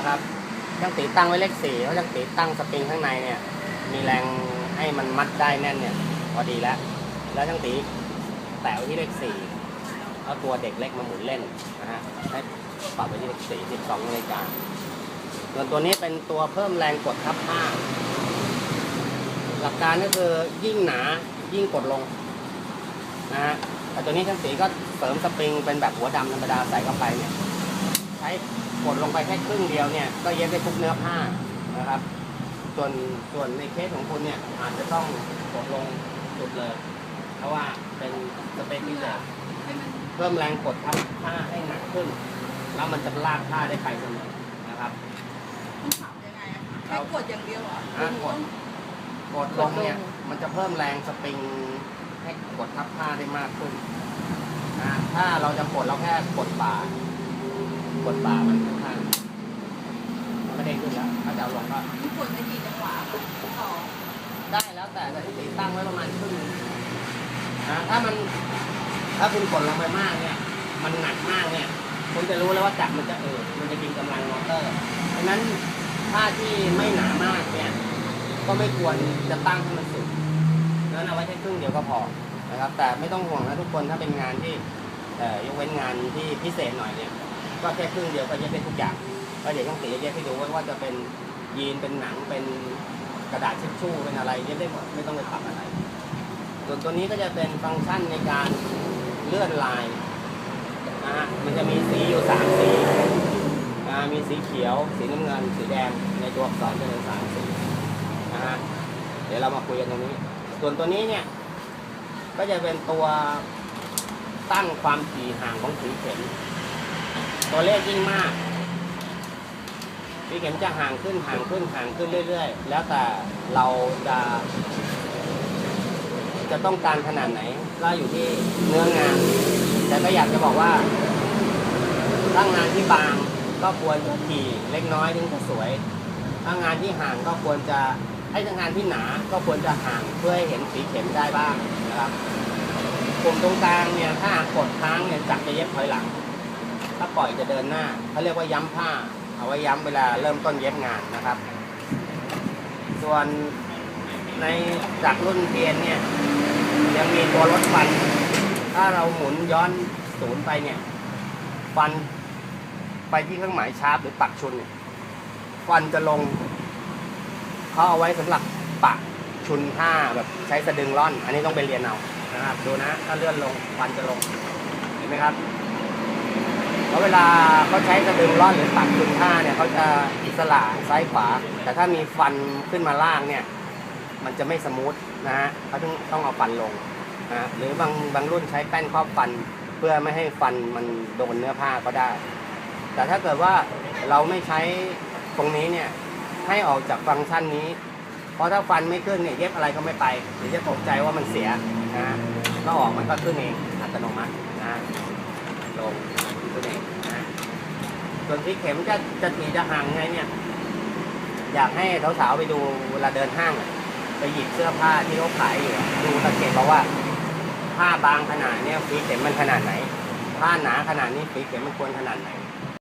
นะครับช่างตีตั้งไว้เลขสี่เพราะช่างตีตั้งสปริงข้างในเนี่ย มีแรงให้มันมัดได้แน่นเนี่ย พอดีแล้ว แล้วช่างตีแตะไว้ที่เลขสี่เอาตัวเด็กเล็กมาหมุนเล่นนะฮะให้ปรับไว้ที่เลขสี่สิบสองนาฬิกาส่วนตัวนี้เป็นตัวเพิ่มแรงกดทับผ้า หลักการก็คือยิ่งหนายิ่งกดลงนะฮะแต่ตัวนี้ช่างตีก็เสริมสปริงเป็นแบบหัวดำธรรมดาใส่เข้าไปเนี่ย ใช้กดลงไปแค่ครึ่งเดียวเนี่ยก็เย็บได้ทุกเนื้อผ้านะครับ ส่วนส่วนในเคสของคุณเนี่ยอาจจะต้องกดลงสุดเลย เพราะว่าเป็นสเปคพิเศษให้มันเพิ่มแรงกดทับผ้าให้หนักขึ้น แล้วมันจะลากผ้าได้ไปเสมอนะครับต้องปรับยังไงอะคะแค่กดอย่างเดียวเหรออะกดกดลงเนี่ยมันจะเพิ่มแรงสปริงให้กดทับผ้าได้มากขึ้นนะถ้าเราจะกดเราแค่กดบ่า กดบ่ามันข้างๆมันก็เด้งขึ้นแล้วถ้าจะเอาลงก็มันกดในกี่จังหวะคะสองได้แล้วแต่แต่ที่ติตั้งไว้ประมาณครึ่งหนึ่งนะถ้ามัน ถ้าคุณกดลงไปมากเนี่ย มันหนักมากเนี่ยคุณจะรู้แล้วว่าจักรมันจะเออมันจะกินกำลังมอเตอร์ดังนั้นถ้าที่ไม่หนามากเนี่ย ก็ไม่ควรจะตั้งให้มันสุดนั้นเอาไว้แค่ครึ่งเดียวก็พอนะครับ แต่ไม่ต้องห่วงนะทุกคนถ้าเป็นงานที่เอ่อยกเว้นงานที่พิเศษหน่อยเนี่ย ก็แค่ครึ่งเดียวก็เย็บได้ทุกอย่างก็เดี๋ยวต้องตีเย็บให้ดูว่าจะเป็นยีนเป็นหนังเป็นกระดาษทิชชู่เป็นอะไรเย็บได้หมดไม่ต้องไปปรับอะไรส่วนตัวนี้ก็จะเป็นฟังก์ชันในการเลื่อนลายนะฮะมันจะมีสีอยู่สามสีมีสีเขียว สีน้ำเงิน สีแดง ในตัวอักษรจะเป็นสามสีนะฮะเดี๋ยวเรามาคุยกันตรงนี้ ส่วนตัวนี้เนี่ย ก็จะเป็นตัวตั้งความถี่ห่างของสีเข็ม ตัวเลขยิ่งมากสีเข็มจะห่างขึ้นห่างขึ้นห่างขึ้นเรื่อย ๆ แล้วแต่เราจะ จะต้องการขนาดไหนก็อยู่ที่เนื้องาน แต่ก็อยากจะบอกว่าถ้างานที่บางก็ควรจะถี่เล็กน้อยถึงจะสวย ถ้างานที่ห่างก็ควรจะไอ้ถ้างานที่หนาก็ควรจะห่างเพื่อให้เห็นสีเข็มได้บ้างนะครับกลุ่มตรงกลางเนี่ยถ้ากดค้างเนี่ยจักจะเย็บถอยหลัง ถ้าปล่อยจะเดินหน้าเขาเรียกว่าย้ำผ้า เอาไว้ย้ำเวลาเริ่มต้นเย็บงานนะครับ ส่วนในจากรุ่นเทียนเนี่ย ยังมีตัวลดฟัน ถ้าเราหมุนย้อนศูนย์ไปเนี่ย ฟันไปที่เครื่องหมายชาร์ปหรือปักชุนเนี่ยฟันจะลงเขาเอาไว้สำหรับปักชุนผ้าแบบใช้สะดึงร่อน อันนี้ต้องไปเรียนเอานะครับ ดูนะ ถ้าเลื่อนลงฟันจะลง เห็นไหมครับ เพราเวลาเขาใช้สะดึงร่อนหรือปักชุนผ้าเนี่ยเขาจะอิสระซ้ายขวา แต่ถ้ามีฟันขึ้นมาล่างเนี่ยมันจะไม่สมูทนะฮะเขาต้องต้องเอาฟันลงนะหรือบางบางรุ่นใช้แป้นครอบฟัน เพื่อไม่ให้ฟันมันโดนเนื้อผ้าก็ได้ แต่ถ้าเกิดว่าเราไม่ใช้ตรงนี้เนี่ยให้ออกจากฟังก์ชันนี้ เพราะถ้าฟันไม่ขึ้นเนี่ยเย็บอะไรก็ไม่ไปเดี๋ยวจะตกใจว่ามันเสียนะก็ออกมันก็ขึ้นเองอัตโนมัตินะลง ขึ้นเองนะส่วนที่เข็มจะจะถีจะห่างไงเนี่ย อยากให้สาวๆไปดูเวลาเดินห้างอะไปหยิบเสื้อผ้าที่เขาขายอยู่อะดูสังเกตเพราะว่า ผ้าบางขนาดเนี้ยฝีเข็มมันขนาดไหน ผ้าหนาขนาดนี้ฝีเข็มมันควรขนาดไหน